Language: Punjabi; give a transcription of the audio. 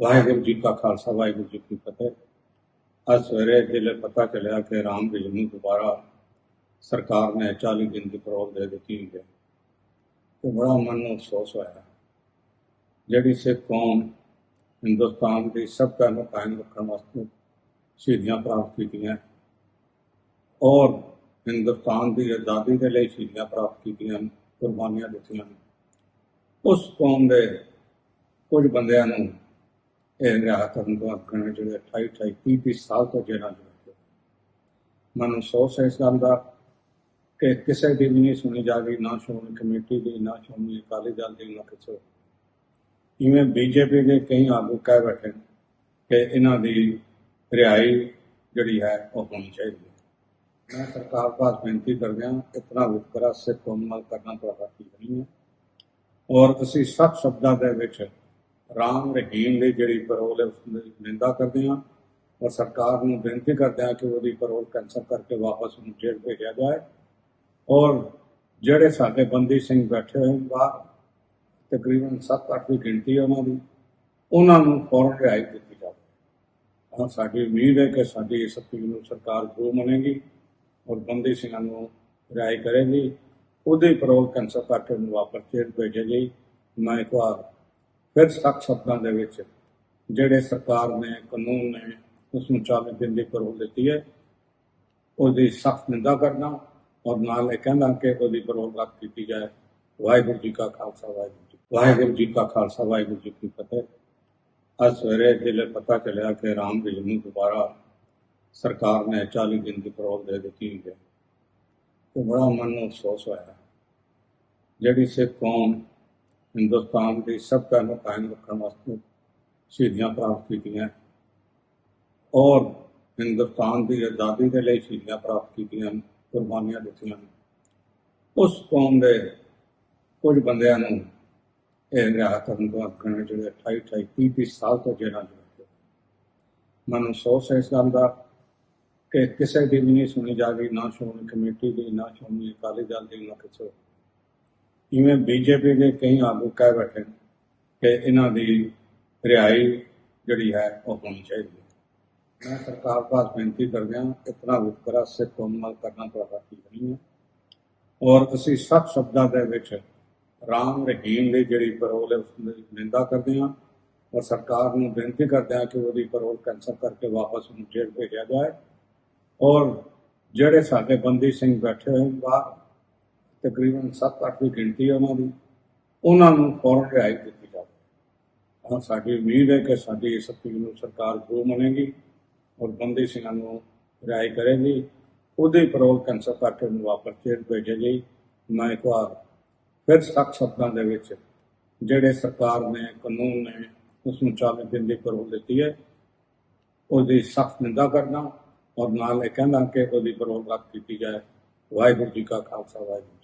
ਵਾਹਿਗੁਰੂ ਜੀ ਕਾ ਖਾਲਸਾ, ਵਾਹਿਗੁਰੂ ਜੀ ਕੀ ਫਤਿਹ। ਅੱਜ ਸਵੇਰੇ ਜਿਹੜੇ ਪਤਾ ਚੱਲਿਆ ਕਿ ਰਾਮ ਵਿਜਨ ਨੂੰ ਦੁਬਾਰਾ ਸਰਕਾਰ ਨੇ 40 ਦਿਨ ਦੀ ਪਰੋਲ ਦੇ ਦਿੱਤੀ ਹੈ। ਤੇ ਬੜਾ ਮਨ ਨੂੰ ਅਫਸੋਸ ਹੋਇਆ। ਜਿਹੜੀ ਸਿੱਖ ਕੌਮ ਹਿੰਦੁਸਤਾਨ ਦੀ ਸਭਤਾ ਨੂੰ ਕਾਇਮ ਰੱਖਣ ਵਾਸਤੇ ਸ਼ਹੀਦੀਆਂ ਪ੍ਰਾਪਤ ਕੀਤੀਆਂ, ਔਰ ਹਿੰਦੁਸਤਾਨ ਦੀ ਆਜ਼ਾਦੀ ਦੇ ਲਈ ਸ਼ਹੀਦੀਆਂ ਪ੍ਰਾਪਤ ਕੀਤੀਆਂ, ਕੁਰਬਾਨੀਆਂ ਦਿੱਤੀਆਂ, ਉਸ ਕੌਮ ਦੇ ਕੁਝ ਬੰਦਿਆਂ ਨੂੰ ਰਿਹਾ ਕਰਨ ਤੋਂ ਆਖਣ ਜਿਹੜੇ 28 28 30 30 ਸਾਲ ਤੋਂ ਜਿਹੜਾ ਮੈਨੂੰ ਬੈਠੇ ਅਫਸੋਸ ਹੈ ਇਸ ਗੱਲ ਦਾ ਕਿ ਕਿਸੇ ਦੀ ਵੀ ਨਹੀਂ ਸੁਣੀ ਜਾਵੇ ਨਾ ਸ਼੍ਰੋਮਣੀ ਕਮੇਟੀ ਦੀ, ਨਾ ਸ਼੍ਰੋਮਣੀ ਅਕਾਲੀ ਦਲ ਦੀ, ਨਾ ਕਿਸੇ। ਇਵੇਂ ਬੀਜੇਪੀ ਦੇ ਕਈ ਆਗੂ ਕਹਿ ਬੈਠੇ ਨੇ ਕਿ ਇਹਨਾਂ ਦੀ ਰਿਹਾਈ ਜਿਹੜੀ ਹੈ ਉਹ ਹੋਣੀ ਚਾਹੀਦੀ ਹੈ। ਮੈਂ ਸਰਕਾਰ ਪਾਸ ਬੇਨਤੀ ਕਰਦਿਆਂ ਇਤਨਾ ਵਿਤਕਰਾ ਸਿੱਖ ਕੌਮ ਨਾਲ ਕਰਨਾ ਤੁਹਾਡਾ ਠੀਕ ਨਹੀਂ ਹੈ। ਔਰ ਅਸੀਂ ਸਭ ਸ਼ਬਦਾਂ ਦੇ ਵਿੱਚ ਰਾਮ ਰਹੀਮ ਦੀ ਜਿਹੜੀ ਪਰੋਲ ਹੈ ਉਸ ਦੀ ਨਿੰਦਾ ਕਰਦੇ ਹਾਂ ਔਰ ਸਰਕਾਰ ਨੂੰ ਬੇਨਤੀ ਕਰਦੇ ਹਾਂ ਕਿ ਉਹਦੀ ਪਰੋਲ ਕੈਂਸਲ ਕਰਕੇ ਵਾਪਸ ਉਹਨੂੰ ਜੇਲ੍ਹ ਭੇਜਿਆ ਜਾਏ। ਔਰ ਜਿਹੜੇ ਸਾਡੇ ਬੰਦੀ ਸਿੰਘ ਬੈਠੇ ਹੋਏ ਬਾਹਰ, ਤਕਰੀਬਨ 7-8 ਦੀ ਗਿਣਤੀ ਹੈ ਉਹਨਾਂ ਦੀ, ਉਹਨਾਂ ਨੂੰ ਫੌਰਨ ਰਿਹਾਈ ਦਿੱਤੀ ਜਾਵੇ। ਔਰ ਸਾਡੀ ਉਮੀਦ ਹੈ ਕਿ ਸਾਡੀ ਇਸ ਅਪੀਲ ਨੂੰ ਸਰਕਾਰ ਜ਼ਰੂਰ ਮੰਨੇਗੀ ਔਰ ਬੰਦੀ ਸਿੰਘਾਂ ਨੂੰ ਰਿਹਾਈ ਕਰੇਗੀ। ਉਹਦੇ ਪਰੋਲ ਕੈਂਸਲ ਕਰਕੇ ਉਹਨੂੰ ਵਾਪਸ ਜੇਲ੍ਹ ਭੇਜਿਆ ਜਾਏ। ਮੈਂ ਇੱਕ ਵਾਰ ਫਿਰ ਸਖਤ ਸ਼ਬਦਾਂ ਦੇ ਵਿੱਚ ਜਿਹੜੇ ਸਰਕਾਰ ਨੇ, ਕਾਨੂੰਨ ਨੇ ਉਸ ਨੂੰ 40 ਦਿਨ ਦੀ ਪਰੋਲ ਦਿੱਤੀ ਹੈ, ਉਹਦੀ ਸਖਤ ਨਿੰਦਾ ਕਰਨਾ ਔਰ ਨਾਲ ਇਹ ਕਹਿੰਦਾ ਕਿ ਉਹਦੀ ਪਰੋਲ ਰੱਦ ਕੀਤੀ ਜਾਏ। ਵਾਹਿਗੁਰੂ ਜੀ ਕਾ ਖਾਲਸਾ, ਵਾਹਿਗੁਰੂ ਜੀ ਵਾਹਿਗੁਰੂ ਜੀ ਕਾ ਖਾਲਸਾ, ਵਾਹਿਗੁਰੂ ਜੀ ਕੀ ਫਤਿਹ। ਅੱਜ ਸਵੇਰੇ ਜਿਹੜੇ ਪਤਾ ਚੱਲਿਆ ਕਿ ਰਾਮ ਵਿਜਨ ਨੂੰ ਦੁਬਾਰਾ ਸਰਕਾਰ ਨੇ 40 ਦਿਨ ਦੀ ਪਰੋਲ ਦੇ ਦਿੱਤੀ ਹੈ। ਤੇ ਬੜਾ ਮਨ ਨੂੰ ਅਫਸੋਸ ਹੋਇਆ। ਜਿਹੜੀ ਸਿੱਖ ਕੌਮ ਹਿੰਦੁਸਤਾਨ ਦੀ ਸਭਤਾ ਨੂੰ ਕਾਇਮ ਰੱਖਣ ਵਾਸਤੇ ਸ਼ਹੀਦੀਆਂ ਪ੍ਰਾਪਤ ਕੀਤੀਆਂ। ਔਰ ਹਿੰਦੁਸਤਾਨ ਦੀ ਆਜ਼ਾਦੀ ਦੇ ਲਈ ਸ਼ਹੀਦੀਆਂ ਪ੍ਰਾਪਤ ਕੀਤੀਆਂ, ਕੁਰਬਾਨੀਆਂ ਦਿੱਤੀਆਂ। ਉਸ ਕੌਮ ਦੇ ਕੁਝ ਬੰਦਿਆਂ ਨੂੰ ਇਹ ਰਿਹਾ ਕਰਨ ਤੋਂ ਆਖਣ ਜਿਹੜੇ 28 28 30 30 ਸਾਲ ਤੋਂ ਜੇਲ੍ਹਾਂ ਚ ਬੈਠੇ ਮਨ ਅਫਸੋਸ ਹੈ ਇਸ ਗੱਲ ਦਾ ਕਿ ਕਿਸੇ ਦੀ ਵੀ ਨਹੀਂ ਸੁਣੀ ਜਾ ਰਹੀ, ਨਾ ਸ਼੍ਰੋਮਣੀ ਕਮੇਟੀ ਦੀ, ਨਾ ਸ਼੍ਰੋਮਣੀ ਅਕਾਲੀ ਦਲ ਦੀ, ਨਾ ਕਿਸੇ ਇਵੇਂ ਬੀਜੇਪੀ ਦੇ ਕਈ ਆਗੂ ਕਹਿ ਬੈਠੇ ਨੇ ਕਿ ਇਹਨਾਂ ਦੀ ਰਿਹਾਈ ਜਿਹੜੀ ਹੈ ਉਹ ਹੋਣੀ ਚਾਹੀਦੀ ਹੈ। ਮੈਂ ਸਰਕਾਰ ਪਾਸ ਬੇਨਤੀ ਕਰਦਿਆਂ ਇਤਨਾ ਵਿਤਕਰਾ ਸਿੱਖ ਕੌਮ ਨਾਲ ਕਰਨਾ ਤੁਹਾਡਾ ਠੀਕ ਨਹੀਂ ਹੈ। ਔਰ ਅਸੀਂ ਸਭ ਸ਼ਬਦਾਂ ਦੇ ਵਿੱਚ ਰਾਮ ਰਹੀਮ ਦੀ ਜਿਹੜੀ ਪਰੋਲ ਹੈ ਉਸ ਦੀ ਨਿੰਦਾ ਕਰਦੇ ਹਾਂ ਔਰ ਸਰਕਾਰ ਨੂੰ ਬੇਨਤੀ ਕਰਦੇ ਹਾਂ ਕਿ ਉਹਦੀ ਪਰੋਲ ਕੈਂਸਲ ਕਰਕੇ ਵਾਪਸ ਉਹਨੂੰ ਜੇਲ੍ਹ ਭੇਜਿਆ ਜਾਏ। ਔਰ ਜਿਹੜੇ ਸਾਡੇ ਬੰਦੀ ਸਿੰਘ ਬੈਠੇ ਹੋਏ ਬਾਹਰ ਤਕਰੀਬਨ 7-8 ਦੀ ਗਿਣਤੀ ਹੈ ਉਹਨਾਂ ਦੀ, ਉਹਨਾਂ ਨੂੰ ਫੌਰਨ ਰਿਹਾਈ ਦਿੱਤੀ ਜਾਵੇ। ਹਾਂ ਸਾਡੀ ਉਮੀਦ ਹੈ ਕਿ ਸਾਡੀ ਇਸ ਅਪੀਲ ਨੂੰ ਸਰਕਾਰ ਜ਼ਰੂਰ ਮੰਨੇਗੀ ਔਰ ਬੰਦੀ ਸਿੰਘਾਂ ਨੂੰ ਰਿਹਾਈ ਕਰੇਗੀ। ਉਹਦੇ ਪਰੋਲ ਕੈਂਸਲ ਕਰਕੇ ਉਹਨੂੰ ਵਾਪਸ ਜੇਲ੍ਹ ਭੇਜਿਆ ਮੈਂ ਇੱਕ ਵਾਰ ਫਿਰ ਸਖਤ ਸ਼ਬਦਾਂ ਦੇ ਵਿੱਚ ਜਿਹੜੇ ਸਰਕਾਰ ਨੇ, ਕਾਨੂੰਨ ਨੇ ਉਸ ਨੂੰ 40 ਦਿਨ ਦੀ ਪਰੋਲ ਦਿੱਤੀ ਹੈ, ਉਹਦੀ ਸਖਤ ਨਿੰਦਾ ਕਰਨਾ ਔਰ ਨਾਲ ਇਹ ਕਹਿੰਦਾ ਕਿ ਉਹਦੀ ਪਰੋਲ ਰੱਦ ਕੀਤੀ ਜਾਏ। ਵਾਹਿਗੁਰੂ ਜੀ ਕਾ ਖਾਲਸਾ, ਵਾਹਿਗੁਰੂ ਜੀ